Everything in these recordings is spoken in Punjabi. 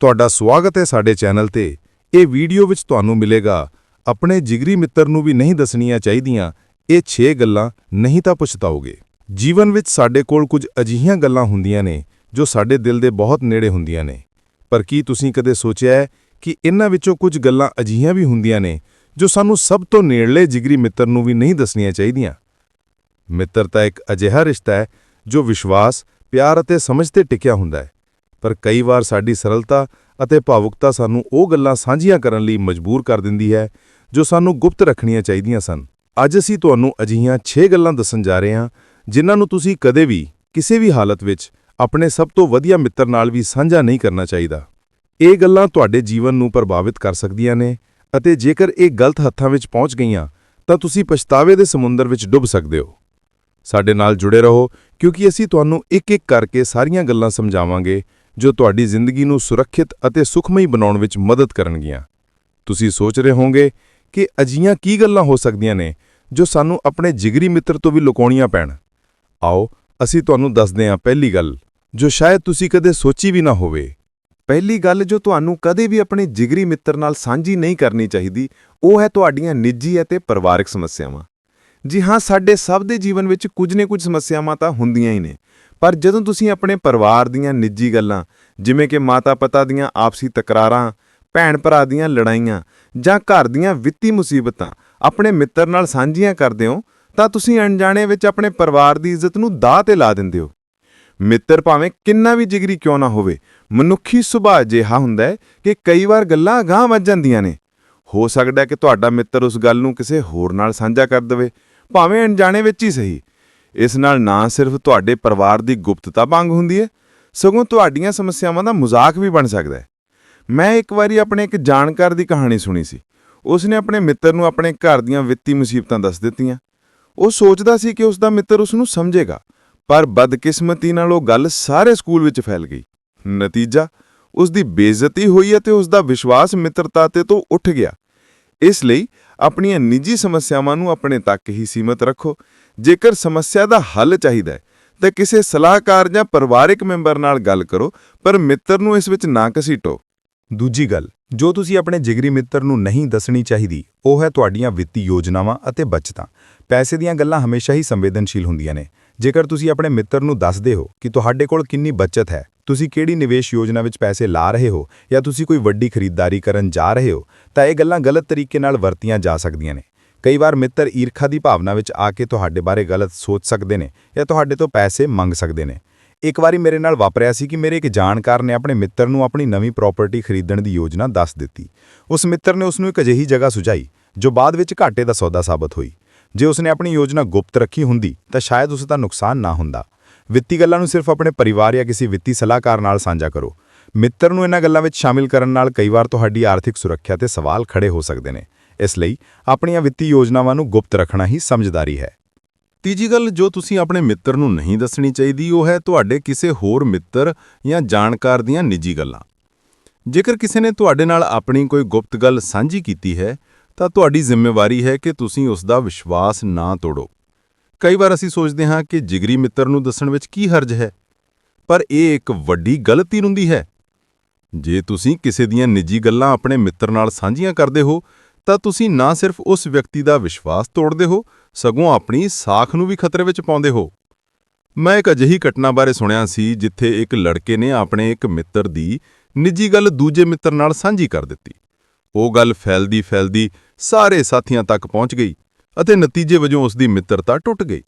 ਤੁਹਾਡਾ ਸਵਾਗਤ ਹੈ ਸਾਡੇ ਚੈਨਲ ਤੇ। ਇਹ ਵੀਡੀਓ ਵਿੱਚ ਤੁਹਾਨੂੰ ਮਿਲੇਗਾ। ਆਪਣੇ ਜਿਗਰੀ ਮਿੱਤਰ ਨੂੰ ਵੀ ਨਹੀਂ ਦੱਸਣੀਆਂ ਚਾਹੀਦੀਆਂ। ਇਹ 6 ਗੱਲਾਂ ਨਹੀਂ ਤਾਂ ਪਛਤਾਓਗੇ ਜੀਵਨ ਵਿੱਚ ਸਾਡੇ ਕੋਲ ਕੁਝ ਅਜਿਹੀਆਂ ਗੱਲਾਂ ਹੁੰਦੀਆਂ ਨੇ, ਜੋ ਸਾਡੇ ਦਿਲ ਦੇ ਬਹੁਤ ਨੇੜੇ ਹੁੰਦੀਆਂ ਨੇ। ਪਰ ਕੀ ਤੁਸੀਂ ਕਦੇ ਸੋਚਿਆ ਹੈ ਕਿ ਇਹਨਾਂ ਵਿੱਚੋਂ ਕੁਝ ਗੱਲਾਂ ਅਜਿਹੀਆਂ ਵੀ ਹੁੰਦੀਆਂ ਨੇ, ਜੋ ਸਾਨੂੰ ਸਭ ਤੋਂ ਨੇੜਲੇ ਜਿਗਰੀ ਮਿੱਤਰ ਨੂੰ ਵੀ ਨਹੀਂ ਦੱਸਣੀਆਂ ਚਾਹੀਦੀਆਂ? ਮਿੱਤਰਤਾ ਇੱਕ ਅਜਿਹਾ ਰਿਸ਼ਤਾ ਹੈ, ਜੋ ਵਿਸ਼ਵਾਸ, ਪਿਆਰ ਅਤੇ ਸਮਝ ਤੇ ਟਿਕਿਆ ਹੁੰਦਾ ਹੈ। ਪਰ ਕਈ ਵਾਰ ਸਾਡੀ ਸਰਲਤਾ ਅਤੇ ਭਾਵੁਕਤਾ ਸਾਨੂੰ ਉਹ ਗੱਲਾਂ ਸਾਂਝੀਆਂ ਕਰਨ ਲਈ ਮਜਬੂਰ ਕਰ ਦਿੰਦੀ ਹੈ, ਜੋ ਸਾਨੂੰ ਗੁਪਤ ਰੱਖਣੀਆਂ ਚਾਹੀਦੀਆਂ ਸਨ। ਅੱਜ ਅਸੀਂ ਤੁਹਾਨੂੰ ਅਜਿਹੀਆਂ 6 ਗੱਲਾਂ ਦੱਸਣ ਜਾ ਰਹੇ ਹਾਂ, ਜਿਨ੍ਹਾਂ ਨੂੰ ਤੁਸੀਂ ਕਦੇ ਵੀ, ਕਿਸੇ ਵੀ ਹਾਲਤ ਵਿੱਚ ਆਪਣੇ ਸਭ ਤੋਂ ਵਧੀਆ ਮਿੱਤਰ ਨਾਲ ਵੀ ਸਾਂਝਾ ਨਹੀਂ ਕਰਨਾ ਚਾਹੀਦਾ। ਇਹ ਗੱਲਾਂ ਤੁਹਾਡੇ ਜੀਵਨ ਨੂੰ ਪ੍ਰਭਾਵਿਤ ਕਰ ਸਕਦੀਆਂ ਨੇ ਅਤੇ ਜੇਕਰ ਇਹ ਗਲਤ ਹੱਥਾਂ ਵਿੱਚ ਪਹੁੰਚ ਗਈਆਂ, ਤਾਂ ਤੁਸੀਂ ਪਛਤਾਵੇ ਦੇ ਸਮੁੰਦਰ ਵਿੱਚ ਡੁੱਬ ਸਕਦੇ ਹੋ। ਸਾਡੇ ਨਾਲ ਜੁੜੇ ਰਹੋ, ਕਿਉਂਕਿ ਅਸੀਂ ਤੁਹਾਨੂੰ ਇੱਕ-ਇੱਕ ਕਰਕੇ ਸਾਰੀਆਂ ਗੱਲਾਂ ਸਮਝਾਵਾਂਗੇ ਜੋ ਤੁਹਾਡੀ ਜ਼ਿੰਦਗੀ ਨੂੰ ਸੁਰੱਖਿਅਤ ਅਤੇ ਸੁਖਮਈ ਬਣਾਉਣ ਵਿੱਚ ਮਦਦ ਕਰਨਗੀਆਂ। ਤੁਸੀਂ ਸੋਚ ਰਹੇ ਹੋਵੋਗੇ ਕਿ ਅਜੀਆਂ ਕੀ ਗੱਲਾਂ ਹੋ ਸਕਦੀਆਂ ਨੇ ਜੋ ਸਾਨੂੰ ਆਪਣੇ ਜਿਗਰੀ ਮਿੱਤਰ ਤੋਂ ਵੀ ਲੁਕਾਉਣੀਆਂ ਪੈਣ। ਆਓ, ਅਸੀਂ ਤੁਹਾਨੂੰ ਦੱਸਦੇ ਹਾਂ ਪਹਿਲੀ ਗੱਲ, ਜੋ ਸ਼ਾਇਦ ਤੁਸੀਂ ਕਦੇ ਸੋਚੀ ਵੀ ਨਾ ਹੋਵੇ। ਪਹਿਲੀ ਗੱਲ ਜੋ ਤੁਹਾਨੂੰ ਕਦੇ ਵੀ ਆਪਣੇ ਜਿਗਰੀ ਮਿੱਤਰ ਨਾਲ ਸਾਂਝੀ ਨਹੀਂ ਕਰਨੀ ਚਾਹੀਦੀ, ਉਹ ਹੈ ਤੁਹਾਡੀਆਂ ਨਿੱਜੀ ਅਤੇ ਪਰਿਵਾਰਕ ਸਮੱਸਿਆਵਾਂ। ਜੀ ਹਾਂ, ਸਾਡੇ ਸਭ ਦੇ ਜੀਵਨ ਵਿੱਚ ਕੁਝ ਨੇ ਕੁਝ ਸਮੱਸਿਆਵਾਂ ਤਾਂ ਹੁੰਦੀਆਂ ਹੀ ਨੇ ਪਰ ਜਦੋਂ ਤੁਸੀਂ ਆਪਣੇ ਪਰਿਵਾਰ ਦੀਆਂ ਨਿੱਜੀ ਗੱਲਾਂ, ਜਿਵੇਂ ਕਿ ਮਾਤਾ-ਪਿਤਾ ਦੀਆਂ ਆਪਸੀ ਤਕਰਾਰਾਂ, ਭੈਣ-ਭਰਾ ਦੀਆਂ ਲੜਾਈਆਂ ਜਾਂ ਘਰ ਦੀਆਂ ਵਿੱਤੀ ਮੁਸੀਬਤਾਂ ਆਪਣੇ ਮਿੱਤਰ ਨਾਲ ਸਾਂਝੀਆਂ ਕਰਦੇ ਹੋ, ਤਾਂ ਤੁਸੀਂ ਅਣਜਾਣੇ ਵਿੱਚ ਆਪਣੇ ਪਰਿਵਾਰ ਦੀ ਇੱਜ਼ਤ ਨੂੰ ਦਾਅ ਤੇ ਲਾ ਦਿੰਦੇ ਹੋ। ਮਿੱਤਰ ਭਾਵੇਂ ਕਿੰਨਾ ਵੀ ਜਿਗਰੀ ਕਿਉਂ ਨਾ ਹੋਵੇ, ਮਨੁੱਖੀ ਸੁਭਾਅ ਜਿਹਾ ਹੁੰਦਾ ਹੈ ਕਿ ਕਈ ਵਾਰ ਗੱਲਾਂ ਅਗਾਂਹ ਵੱਧ ਜਾਂਦੀਆਂ ਨੇ। ਹੋ ਸਕਦਾ ਹੈ ਕਿ ਤੁਹਾਡਾ ਮਿੱਤਰ ਉਸ ਗੱਲ ਨੂੰ ਕਿਸੇ ਹੋਰ ਨਾਲ ਸਾਂਝਾ ਕਰ ਦੇਵੇ, ਭਾਵੇਂ ਅਣਜਾਣੇ ਵਿੱਚ ਹੀ ਸਹੀ। ਇਸ ਨਾਲ ਨਾ ਸਿਰਫ ਤੁਹਾਡੇ ਪਰਿਵਾਰ ਦੀ ਗੁਪਤਤਾ ਭੰਗ ਹੁੰਦੀ ਹੈ, ਸਗੋਂ ਤੁਹਾਡੀਆਂ ਸਮੱਸਿਆਵਾਂ ਦਾ ਮਜ਼ਾਕ ਵੀ ਬਣ ਸਕਦਾ ਹੈ। ਮੈਂ ਇੱਕ ਵਾਰੀ ਆਪਣੇ ਇੱਕ ਜਾਣਕਾਰ ਦੀ ਕਹਾਣੀ ਸੁਣੀ ਸੀ। ਉਸ ਨੇ ਆਪਣੇ ਮਿੱਤਰ ਨੂੰ ਆਪਣੇ ਘਰ ਦੀਆਂ ਵਿੱਤੀ ਮੁਸੀਬਤਾਂ ਦੱਸ ਦਿੱਤੀਆਂ। ਉਹ ਸੋਚਦਾ ਸੀ ਕਿ ਉਸ ਦਾ ਮਿੱਤਰ ਉਸ ਨੂੰ ਸਮਝੇਗਾ, ਪਰ ਬਦਕਿਸਮਤੀ ਨਾਲ ਉਹ ਗੱਲ ਸਾਰੇ ਸਕੂਲ ਵਿੱਚ ਫੈਲ ਗਈ। ਨਤੀਜਾ ਉਸ ਦੀ ਬੇਇੱਜ਼ਤੀ ਹੋਈ ਅਤੇ ਉਸ ਦਾ ਵਿਸ਼ਵਾਸ ਮਿੱਤਰਤਾ ਤੇ ਤੋਂ ਉੱਠ ਗਿਆ। ਇਸ ਲਈ ਆਪਣੀਆਂ ਨਿੱਜੀ ਸਮੱਸਿਆਵਾਂ ਨੂੰ ਆਪਣੇ ਤੱਕ ਹੀ ਸੀਮਤ ਰੱਖੋ। ਜੇਕਰ ਸਮੱਸਿਆ ਦਾ ਹੱਲ ਚਾਹੀਦਾ ਹੈ, ਤਾਂ ਕਿਸੇ ਸਲਾਹਕਾਰ ਜਾਂ ਪਰਿਵਾਰਿਕ ਮੈਂਬਰ ਨਾਲ ਗੱਲ ਕਰੋ, ਪਰ ਮਿੱਤਰ ਨੂੰ ਇਸ ਵਿੱਚ ਨਾ ਘਸੀਟੋ। ਦੂਜੀ ਗੱਲ, ਜੋ ਤੁਸੀਂ ਆਪਣੇ ਜਿਗਰੀ ਮਿੱਤਰ ਨੂੰ ਨਹੀਂ ਦੱਸਣੀ ਚਾਹੀਦੀ, ਉਹ ਹੈ ਤੁਹਾਡੀਆਂ ਵਿੱਤੀ ਯੋਜਨਾਵਾਂ ਅਤੇ ਬਚਤਾਂ। ਪੈਸੇ ਦੀਆਂ ਗੱਲਾਂ ਹਮੇਸ਼ਾ ਹੀ ਸੰਵੇਦਨਸ਼ੀਲ ਹੁੰਦੀਆਂ ਨੇ। ਜੇਕਰ ਤੁਸੀਂ ਆਪਣੇ ਮਿੱਤਰ ਨੂੰ ਦੱਸਦੇ ਹੋ ਕਿ ਤੁਹਾਡੇ ਕੋਲ ਕਿੰਨੀ ਬਚਤ ਹੈ ਤੁਸੀਂ ਕਿਹੜੀ ਨਿਵੇਸ਼ ਯੋਜਨਾ ਵਿੱਚ ਪੈਸੇ ਲਾ ਰਹੇ ਹੋ ਜਾਂ ਤੁਸੀਂ ਕੋਈ ਵੱਡੀ ਖਰੀਦਦਾਰੀ ਕਰਨ ਜਾ ਰਹੇ ਹੋ, ਤਾਂ ਇਹ ਗੱਲਾਂ ਗਲਤ ਤਰੀਕੇ ਨਾਲ ਵਰਤੀਆਂ ਜਾ ਸਕਦੀਆਂ ਨੇ। ਕਈ ਵਾਰ ਮਿੱਤਰ ਈਰਖਾ ਦੀ ਭਾਵਨਾ ਵਿੱਚ ਆ ਕੇ ਤੁਹਾਡੇ ਬਾਰੇ ਗਲਤ ਸੋਚ ਸਕਦੇ ਨੇ ਜਾਂ ਤੁਹਾਡੇ ਤੋਂ ਪੈਸੇ ਮੰਗ ਸਕਦੇ ਨੇ। ਇੱਕ ਵਾਰੀ ਮੇਰੇ ਨਾਲ ਵਾਪਰਿਆ ਸੀ ਕਿ ਮੇਰੇ ਇੱਕ ਜਾਣਕਾਰ ਨੇ ਆਪਣੇ ਮਿੱਤਰ ਨੂੰ ਆਪਣੀ ਨਵੀਂ ਪ੍ਰਾਪਰਟੀ ਖਰੀਦਣ ਦੀ ਯੋਜਨਾ ਦੱਸ ਦਿੱਤੀ। ਉਸ ਮਿੱਤਰ ਨੇ ਉਸ ਨੂੰ ਇੱਕ ਅਜਿਹੀ ਜਗ੍ਹਾ ਸੁਝਾਈ, ਜੋ ਬਾਅਦ ਵਿੱਚ ਘਾਟੇ ਦਾ ਸੌਦਾ ਸਾਬਤ ਹੋਈ। ਜੇ ਉਸਨੇ ਆਪਣੀ ਯੋਜਨਾ ਗੁਪਤ ਰੱਖੀ ਹੁੰਦੀ, ਤਾਂ ਸ਼ਾਇਦ ਉਸ ਦਾ ਨੁਕਸਾਨ ਨਾ ਹੁੰਦਾ। ਵਿੱਤੀ ਗੱਲਾਂ ਨੂੰ ਸਿਰਫ ਆਪਣੇ ਪਰਿਵਾਰ ਜਾਂ ਕਿਸੇ ਵਿੱਤੀ ਸਲਾਹਕਾਰ ਨਾਲ ਸਾਂਝਾ ਕਰੋ। ਮਿੱਤਰ ਨੂੰ ਇਹਨਾਂ ਗੱਲਾਂ ਵਿੱਚ ਸ਼ਾਮਿਲ ਕਰਨ ਨਾਲ ਕਈ ਵਾਰ ਤੁਹਾਡੀ ਆਰਥਿਕ ਸੁਰੱਖਿਆ ਤੇ ਸਵਾਲ ਖੜੇ ਹੋ ਸਕਦੇ ਨੇ। ਇਸ ਲਈ ਆਪਣੀਆਂ ਵਿੱਤੀ ਯੋਜਨਾਵਾਂ ਨੂੰ ਗੁਪਤ ਰੱਖਣਾ ਹੀ ਸਮਝਦਾਰੀ ਹੈ। ਤੀਜੀ ਗੱਲ ਜੋ ਤੁਸੀਂ ਆਪਣੇ ਮਿੱਤਰ ਨੂੰ ਨਹੀਂ ਦੱਸਣੀ ਚਾਹੀਦੀ, ਉਹ ਹੈ ਤੁਹਾਡੇ ਕਿਸੇ ਹੋਰ ਮਿੱਤਰ ਜਾਂ ਜਾਣਕਾਰ ਦੀਆਂ ਨਿੱਜੀ ਗੱਲਾਂ। ਜੇਕਰ ਕਿਸੇ ਨੇ ਤੁਹਾਡੇ ਨਾਲ ਆਪਣੀ ਕੋਈ ਗੁਪਤ ਗੱਲ ਸਾਂਝੀ ਕੀਤੀ ਹੈ, ਤਾਂ ਤੁਹਾਡੀ ਜ਼ਿੰਮੇਵਾਰੀ ਹੈ ਕਿ ਤੁਸੀਂ ਉਸ ਦਾ ਵਿਸ਼ਵਾਸ ਨਾ ਤੋੜੋ। ਕਈ ਵਾਰ ਅਸੀਂ ਸੋਚਦੇ ਹਾਂ ਕਿ ਜਿਗਰੀ ਮਿੱਤਰ ਨੂੰ ਦੱਸਣ ਵਿੱਚ ਕੀ ਹਰਜ ਹੈ, ਪਰ ਇਹ ਇੱਕ ਵੱਡੀ ਗਲਤੀ ਹੁੰਦੀ ਹੈ। ਜੇ ਤੁਸੀਂ ਕਿਸੇ ਦੀਆਂ ਨਿੱਜੀ ਗੱਲਾਂ ਆਪਣੇ ਮਿੱਤਰ ਨਾਲ ਸਾਂਝੀਆਂ ਕਰਦੇ ਹੋ, ਤਾਂ ਤੁਸੀਂ ਨਾ ਸਿਰਫ ਉਸ ਵਿਅਕਤੀ ਦਾ ਵਿਸ਼ਵਾਸ ਤੋੜਦੇ ਹੋ, ਸਗੋਂ ਆਪਣੀ ਸਾਖ ਨੂੰ ਵੀ ਖਤਰੇ ਵਿੱਚ ਪਾਉਂਦੇ ਹੋ। ਮੈਂ ਇੱਕ ਅਜਿਹੀ ਘਟਨਾ ਬਾਰੇ ਸੁਣਿਆ ਸੀ, ਜਿੱਥੇ ਇੱਕ ਲੜਕੇ ਨੇ ਆਪਣੇ ਇੱਕ ਮਿੱਤਰ ਦੀ ਨਿੱਜੀ ਗੱਲ ਦੂਜੇ ਮਿੱਤਰ ਨਾਲ ਸਾਂਝੀ ਕਰ ਦਿੱਤੀ। ਉਹ ਗੱਲ ਫੈਲਦੀ ਫੈਲਦੀ ਸਾਰੇ ਸਾਥੀਆਂ ਤੱਕ ਪਹੁੰਚ ਗਈ। ਅਤੇ ਨਤੀਜੇ ਵਜੋਂ ਉਸ ਦੀ ਮਿੱਤਰਤਾ ਟੁੱਟ ਗਈ।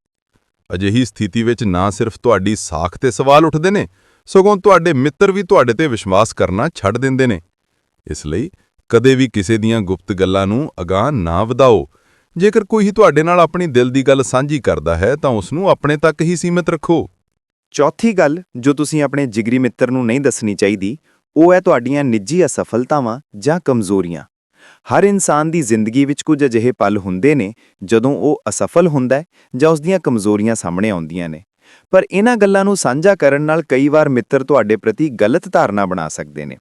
ਅਜਿਹੀ ਸਥਿਤੀ ਵਿੱਚ ਨਾ ਸਿਰਫ ਤੁਹਾਡੀ ਸਾਖ ਤੇ ਸਵਾਲ ਉੱਠਦੇ ਨੇ, ਸਗੋਂ ਤੁਹਾਡੇ ਮਿੱਤਰ ਵੀ ਤੁਹਾਡੇ ਤੇ ਵਿਸ਼ਵਾਸ ਕਰਨਾ ਛੱਡ ਦਿੰਦੇ ਨੇ। ਇਸ ਲਈ ਕਦੇ ਵੀ ਕਿਸੇ ਦੀਆਂ ਗੁਪਤ ਗੱਲਾਂ ਨੂੰ ਅਗਾਂਹ ਨਾ ਵਧਾਓ। ਜੇਕਰ ਕੋਈ ਹੀ ਤੁਹਾਡੇ ਨਾਲ ਆਪਣੀ ਦਿਲ ਦੀ ਗੱਲ ਸਾਂਝੀ ਕਰਦਾ ਹੈ, ਤਾਂ ਉਸ ਨੂੰ ਆਪਣੇ ਤੱਕ ਹੀ ਸੀਮਿਤ ਰੱਖੋ। ਚੌਥੀ ਗੱਲ ਜੋ ਤੁਸੀਂ ਆਪਣੇ ਜਿਗਰੀ ਮਿੱਤਰ ਨੂੰ ਨਹੀਂ ਦੱਸਣੀ ਚਾਹੀਦੀ, ਉਹ ਹੈ ਤੁਹਾਡੀਆਂ ਨਿੱਜੀ ਅਸਫਲਤਾਵਾਂ ਜਾਂ ਕਮਜ਼ੋਰੀਆਂ। ਹਰ ਇਨਸਾਨ ਦੀ ਜ਼ਿੰਦਗੀ ਵਿੱਚ ਕੁਝ ਅਜਿਹੇ ਪਲ ਹੁੰਦੇ ਨੇ ਜਦੋਂ ਉਹ ਅਸਫਲ ਹੁੰਦਾ ਹੈ ਜਾਂ ਉਸ ਦੀਆਂ ਕਮਜ਼ੋਰੀਆਂ ਸਾਹਮਣੇ ਆਉਂਦੀਆਂ ਨੇ। ਪਰ ਇਹਨਾਂ ਗੱਲਾਂ ਨੂੰ ਸਾਂਝਾ ਕਰਨ ਨਾਲ ਕਈ ਵਾਰ ਮਿੱਤਰ ਤੁਹਾਡੇ ਪ੍ਰਤੀ ਗਲਤ ਧਾਰਨਾ ਬਣਾ ਸਕਦੇ ਨੇ।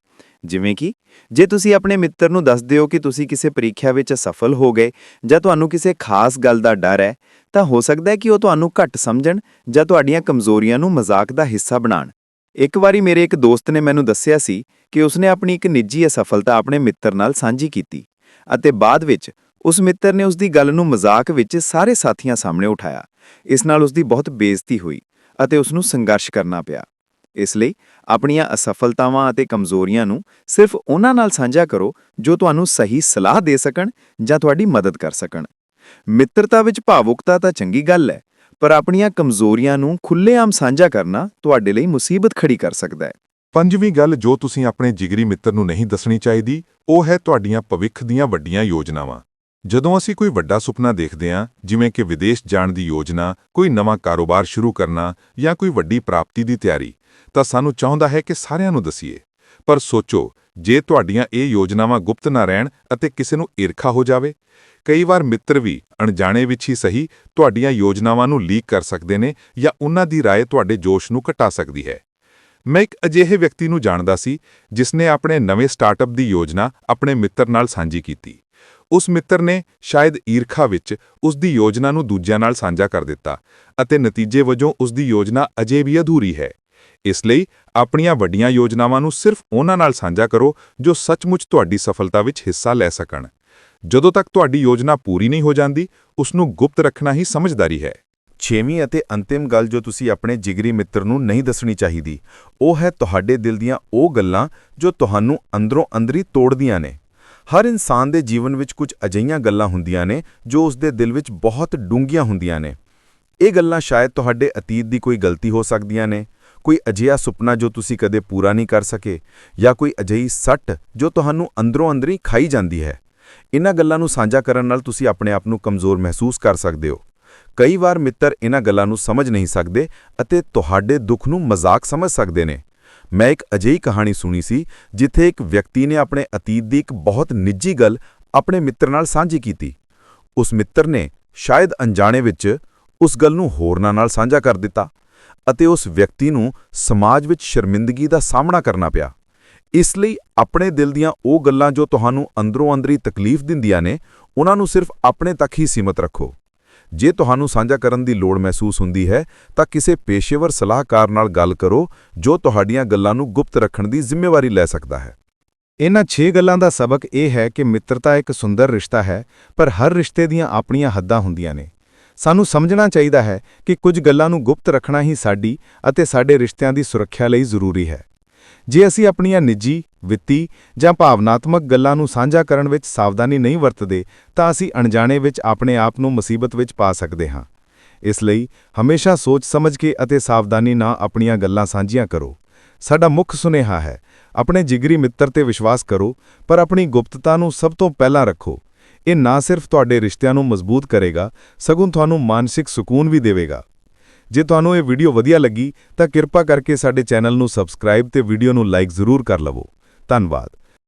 ਜਿਵੇਂ ਕਿ, ਜੇ ਤੁਸੀਂ ਆਪਣੇ ਮਿੱਤਰ ਨੂੰ ਦੱਸਦੇ ਹੋ ਕਿ ਤੁਸੀਂ ਕਿਸੇ ਪ੍ਰੀਖਿਆ ਵਿੱਚ ਸਫਲ ਹੋ ਗਏ ਜਾਂ ਤੁਹਾਨੂੰ ਕਿਸੇ ਖਾਸ ਗੱਲ ਦਾ ਡਰ ਹੈ, ਤਾਂ ਹੋ ਸਕਦਾ ਹੈ ਕਿ ਉਹ ਤੁਹਾਨੂੰ ਘੱਟ ਸਮਝਣ ਜਾਂ ਤੁਹਾਡੀਆਂ ਕਮਜ਼ੋਰੀਆਂ ਨੂੰ ਮਜ਼ਾਕ ਦਾ ਹਿੱਸਾ ਬਣਾਉਣ। ਇੱਕ ਵਾਰੀ ਮੇਰੇ ਇੱਕ ਦੋਸਤ ਨੇ ਮੈਨੂੰ ਦੱਸਿਆ ਸੀ ਕਿ ਉਸਨੇ ਆਪਣੀ ਇੱਕ ਨਿੱਜੀ ਅਸਫਲਤਾ ਆਪਣੇ ਮਿੱਤਰ ਨਾਲ ਸਾਂਝੀ ਕੀਤੀ ਅਤੇ ਬਾਅਦ ਵਿੱਚ ਉਸ ਮਿੱਤਰ ਨੇ ਉਸ ਦੀ ਗੱਲ ਨੂੰ ਮਜ਼ਾਕ ਵਿੱਚ ਸਾਰੇ ਸਾਥੀਆਂ ਸਾਹਮਣੇ ਉਠਾਇਆ। ਇਸ ਨਾਲ ਉਸ ਦੀ ਬਹੁਤ ਬੇਇੱਜ਼ਤੀ ਹੋਈ ਅਤੇ ਉਸ ਨੂੰ ਸੰਘਰਸ਼ ਕਰਨਾ ਪਿਆ। ਇਸ ਲਈ ਆਪਣੀਆਂ ਅਸਫਲਤਾਵਾਂ ਅਤੇ ਕਮਜ਼ੋਰੀਆਂ ਨੂੰ ਸਿਰਫ ਉਹਨਾਂ ਨਾਲ ਸਾਂਝਾ ਕਰੋ ਜੋ ਤੁਹਾਨੂੰ ਸਹੀ ਸਲਾਹ ਦੇ ਸਕਣ ਜਾਂ ਤੁਹਾਡੀ ਮਦਦ ਕਰ ਸਕਣ। ਮਿੱਤਰਤਾ ਵਿੱਚ ਭਾਵੁਕਤਾ ਤਾਂ ਚੰਗੀ ਗੱਲ ਹੈ ਪਰ ਆਪਣੀਆਂ ਕਮਜ਼ੋਰੀਆਂ ਨੂੰ ਖੁੱਲ੍ਹੇਆਮ ਸਾਂਝਾ ਕਰਨਾ ਤੁਹਾਡੇ ਲਈ ਮੁਸੀਬਤ ਖੜੀ ਕਰ ਸਕਦਾ ਹੈ। ਪੰਜਵੀਂ ਗੱਲ ਜੋ ਤੁਸੀਂ ਆਪਣੇ ਜਿਗਰੀ ਮਿੱਤਰ ਨੂੰ ਨਹੀਂ ਦੱਸਣੀ ਚਾਹੀਦੀ, ਉਹ ਹੈ ਤੁਹਾਡੀਆਂ ਭਵਿੱਖ ਦੀਆਂ ਵੱਡੀਆਂ ਯੋਜਨਾਵਾਂ। ਜਦੋਂ ਅਸੀਂ ਕੋਈ ਵੱਡਾ ਸੁਪਨਾ ਦੇਖਦੇ ਹਾਂ, ਜਿਵੇਂ ਕਿ ਵਿਦੇਸ਼ ਜਾਣ ਦੀ ਯੋਜਨਾ, ਕੋਈ ਨਵਾਂ ਕਾਰੋਬਾਰ ਸ਼ੁਰੂ ਕਰਨਾ ਜਾਂ ਕੋਈ ਵੱਡੀ ਪ੍ਰਾਪਤੀ ਦੀ ਤਿਆਰੀ, ਤਾਂ ਸਾਨੂੰ ਚਾਹੁੰਦਾ ਹੈ ਕਿ ਸਾਰਿਆਂ ਨੂੰ ਦਸੀਏ। ਪਰ ਸੋਚੋ ਜੇ ਤੁਹਾਡੀਆਂ ਇਹ ਯੋਜਨਾਵਾਂ ਗੁਪਤ ਨਾ ਰਹਿਣ ਅਤੇ ਕਿਸੇ ਨੂੰ ਈਰਖਾ ਹੋ ਜਾਵੇ, ਕਈ ਵਾਰ ਮਿੱਤਰ ਵੀ ਅਣਜਾਣੇ ਵਿੱਚ ਹੀ ਸਹੀ ਤੁਹਾਡੀਆਂ ਯੋਜਨਾਵਾਂ ਨੂੰ ਲੀਕ ਕਰ ਸਕਦੇ ਨੇ ਜਾਂ ਉਹਨਾਂ ਦੀ ਰਾਏ ਤੁਹਾਡੇ ਜੋਸ਼ ਨੂੰ ਘਟਾ ਸਕਦੀ ਹੈ। ਮੈਂ ਇੱਕ ਅਜਿਹੇ ਵਿਅਕਤੀ ਨੂੰ ਜਾਣਦਾ ਸੀ ਜਿਸ ਨੇ ਆਪਣੇ ਨਵੇਂ ਸਟਾਰਟਅਪ ਦੀ ਯੋਜਨਾ ਆਪਣੇ ਮਿੱਤਰ ਨਾਲ ਸਾਂਝੀ ਕੀਤੀ। ਉਸ ਮਿੱਤਰ ਨੇ ਸ਼ਾਇਦ ਈਰਖਾ ਵਿੱਚ ਉਸ ਦੀ ਯੋਜਨਾ ਨੂੰ ਦੂਜਿਆਂ ਨਾਲ ਸਾਂਝਾ ਕਰ ਦਿੱਤਾ ਅਤੇ ਨਤੀਜੇ ਵਜੋਂ ਉਸ ਦੀ ਯੋਜਨਾ ਅਜੇ ਵੀ ਅਧੂਰੀ ਹੈ। ਇਸ ਲਈ ਆਪਣੀਆਂ ਵੱਡੀਆਂ ਯੋਜਨਾਵਾਂ ਨੂੰ ਸਿਰਫ ਉਹਨਾਂ ਨਾਲ ਸਾਂਝਾ ਕਰੋ ਜੋ ਸੱਚਮੁੱਚ ਤੁਹਾਡੀ ਸਫਲਤਾ ਵਿੱਚ ਹਿੱਸਾ ਲੈ ਸਕਣ। ਜਦੋਂ ਤੱਕ ਤੁਹਾਡੀ ਯੋਜਨਾ ਪੂਰੀ ਨਹੀਂ ਹੋ ਜਾਂਦੀ ਉਸ ਨੂੰ ਗੁਪਤ ਰੱਖਣਾ ਹੀ ਸਮਝਦਾਰੀ ਹੈ। ਛੇਵੀਂ ਅਤੇ ਅੰਤਿਮ ਗੱਲ ਜੋ ਤੁਸੀਂ ਆਪਣੇ ਜਿਗਰੀ ਮਿੱਤਰ ਨੂੰ ਨਹੀਂ ਦੱਸਣੀ ਚਾਹੀਦੀ, ਉਹ ਹੈ ਤੁਹਾਡੇ ਦਿਲ ਦੀਆਂ ਉਹ ਗੱਲਾਂ ਜੋ ਤੁਹਾਨੂੰ ਅੰਦਰੋਂ ਅੰਦਰੀ ਤੋੜਦੀਆਂ ਨੇ। ਹਰ ਇਨਸਾਨ ਦੇ ਜੀਵਨ ਵਿੱਚ ਕੁਝ ਅਜਈਆਂ ਗੱਲਾਂ ਹੁੰਦੀਆਂ ਨੇ ਜੋ ਉਸ ਦੇ ਦਿਲ ਵਿੱਚ ਬਹੁਤ ਡੂੰਘੀਆਂ ਹੁੰਦੀਆਂ ਨੇ। ਇਹ ਗੱਲਾਂ ਸ਼ਾਇਦ ਤੁਹਾਡੇ ਅਤੀਤ ਦੀ ਕੋਈ ਗਲਤੀ ਹੋ ਸਕਦੀਆਂ ਨੇ। ਕੋਈ ਅਜਿਹਾ ਸੁਪਨਾ ਜੋ ਤੁਸੀਂ ਕਦੇ ਪੂਰਾ ਨਹੀਂ ਕਰ ਸਕੇ ਜਾਂ ਕੋਈ ਅਜਿਹੀ ਸੱਟ ਜੋ ਤੁਹਾਨੂੰ ਅੰਦਰੋਂ ਅੰਦਰੀ ਖਾਈ ਜਾਂਦੀ ਹੈ। ਇਹਨਾਂ ਗੱਲਾਂ ਨੂੰ ਸਾਂਝਾ ਕਰਨ ਨਾਲ ਤੁਸੀਂ ਆਪਣੇ ਆਪ ਨੂੰ ਕਮਜ਼ੋਰ ਮਹਿਸੂਸ ਕਰ ਸਕਦੇ ਹੋ। ਕਈ ਵਾਰ ਮਿੱਤਰ ਇਹਨਾਂ ਗੱਲਾਂ ਨੂੰ ਸਮਝ ਨਹੀਂ ਸਕਦੇ ਅਤੇ ਤੁਹਾਡੇ ਦੁੱਖ ਨੂੰ ਮਜ਼ਾਕ ਸਮਝ ਸਕਦੇ ਨੇ। ਮੈਂ ਇੱਕ ਅਜਿਹੀ ਕਹਾਣੀ ਸੁਣੀ ਸੀ ਜਿੱਥੇ ਇੱਕ ਵਿਅਕਤੀ ਨੇ ਆਪਣੇ ਅਤੀਤ ਦੀ ਇੱਕ ਬਹੁਤ ਨਿੱਜੀ ਗੱਲ ਆਪਣੇ ਮਿੱਤਰ ਨਾਲ ਸਾਂਝੀ ਕੀਤੀ। ਉਸ ਮਿੱਤਰ ਨੇ ਸ਼ਾਇਦ ਅਣਜਾਣੇ ਵਿੱਚ ਉਸ ਗੱਲ ਨੂੰ ਹੋਰਨਾਂ ਨਾਲ ਸਾਂਝਾ ਕਰ ਦਿੱਤਾ। ਅਤੇ ਉਸ ਵਿਅਕਤੀ ਨੂੰ ਸਮਾਜ ਵਿੱਚ ਸ਼ਰਮਿੰਦਗੀ ਦਾ ਸਾਹਮਣਾ ਕਰਨਾ ਪਿਆ। ਇਸ ਲਈ ਆਪਣੇ ਦਿਲ ਦੀਆਂ ਉਹ ਗੱਲਾਂ ਜੋ ਤੁਹਾਨੂੰ ਅੰਦਰੋਂ ਅੰਦਰੀ ਤਕਲੀਫ ਦਿੰਦੀਆਂ ਨੇ, ਉਹਨਾਂ ਨੂੰ ਸਿਰਫ ਆਪਣੇ ਤੱਕ ਹੀ ਸੀਮਤ ਰੱਖੋ। ਜੇ ਤੁਹਾਨੂੰ ਸਾਂਝਾ ਕਰਨ ਦੀ ਲੋੜ ਮਹਿਸੂਸ ਹੁੰਦੀ ਹੈ, ਤਾਂ ਕਿਸੇ ਪੇਸ਼ੇਵਰ ਸਲਾਹਕਾਰ ਨਾਲ ਗੱਲ ਕਰੋ, ਜੋ ਤੁਹਾਡੀਆਂ ਗੱਲਾਂ ਨੂੰ ਗੁਪਤ ਰੱਖਣ ਦੀ ਜ਼ਿੰਮੇਵਾਰੀ ਲੈ ਸਕਦਾ ਹੈ। ਇਹਨਾਂ 6 ਗੱਲਾਂ ਦਾ ਸਬਕ ਇਹ ਹੈ ਕਿ ਮਿੱਤਰਤਾ ਇੱਕ ਸੁੰਦਰ ਰਿਸ਼ਤਾ ਹੈ, ਪਰ ਹਰ ਰਿਸ਼ਤੇ ਦੀਆਂ ਆਪਣੀਆਂ ਹੱਦਾਂ ਹੁੰਦੀਆਂ ਨੇ। ਸਾਨੂੰ ਸਮਝਣਾ ਚਾਹੀਦਾ ਹੈ ਕਿ ਕੁਝ ਗੱਲਾਂ ਨੂੰ ਗੁਪਤ ਰੱਖਣਾ ਹੀ ਸਾਡੀ ਅਤੇ ਸਾਡੇ ਰਿਸ਼ਤਿਆਂ ਦੀ ਸੁਰੱਖਿਆ ਲਈ ਜ਼ਰੂਰੀ ਹੈ। ਜੇ ਅਸੀਂ ਆਪਣੀਆਂ ਨਿੱਜੀ, ਵਿੱਤੀ ਜਾਂ ਭਾਵਨਾਤਮਕ ਗੱਲਾਂ ਨੂੰ ਸਾਂਝਾ ਕਰਨ ਵਿੱਚ ਸਾਵਧਾਨੀ ਨਹੀਂ ਵਰਤਦੇ, ਤਾਂ ਅਸੀਂ ਅਣਜਾਣੇ ਵਿੱਚ ਆਪਣੇ ਆਪ ਨੂੰ ਮੁਸੀਬਤ ਵਿੱਚ ਪਾ ਸਕਦੇ ਹਾਂ। ਇਸ ਲਈ ਹਮੇਸ਼ਾ ਸੋਚ ਸਮਝ ਕੇ ਅਤੇ ਸਾਵਧਾਨੀ ਨਾਲ ਆਪਣੀਆਂ ਗੱਲਾਂ ਸਾਂਝੀਆਂ ਕਰੋ। ਸਾਡਾ ਮੁੱਖ ਸੁਨੇਹਾ ਹੈ, ਆਪਣੇ ਜਿਗਰੀ ਮਿੱਤਰ ਤੇ ਵਿਸ਼ਵਾਸ ਕਰੋ, ਪਰ ਆਪਣੀ ਗੁਪਤਤਾ ਨੂੰ ਸਭ ਤੋਂ ਪਹਿਲਾਂ ਰੱਖੋ। ਇਹ ਨਾ ਸਿਰਫ ਤੁਹਾਡੇ ਰਿਸ਼ਤਿਆਂ ਨੂੰ ਮਜ਼ਬੂਤ ਕਰੇਗਾ, ਸਗੋਂ ਤੁਹਾਨੂੰ ਮਾਨਸਿਕ ਸਕੂਨ ਵੀ ਦੇਵੇਗਾ। ਜੇ ਤੁਹਾਨੂੰ ਇਹ ਵੀਡੀਓ ਵਧੀਆ ਲੱਗੀ, ਤਾਂ ਕਿਰਪਾ ਕਰਕੇ ਸਾਡੇ ਚੈਨਲ ਨੂੰ ਸਬਸਕ੍ਰਾਈਬ ਤੇ ਵੀਡੀਓ ਨੂੰ ਲਾਈਕ ਜ਼ਰੂਰ ਕਰ ਲਵੋ। ਧੰਨਵਾਦ।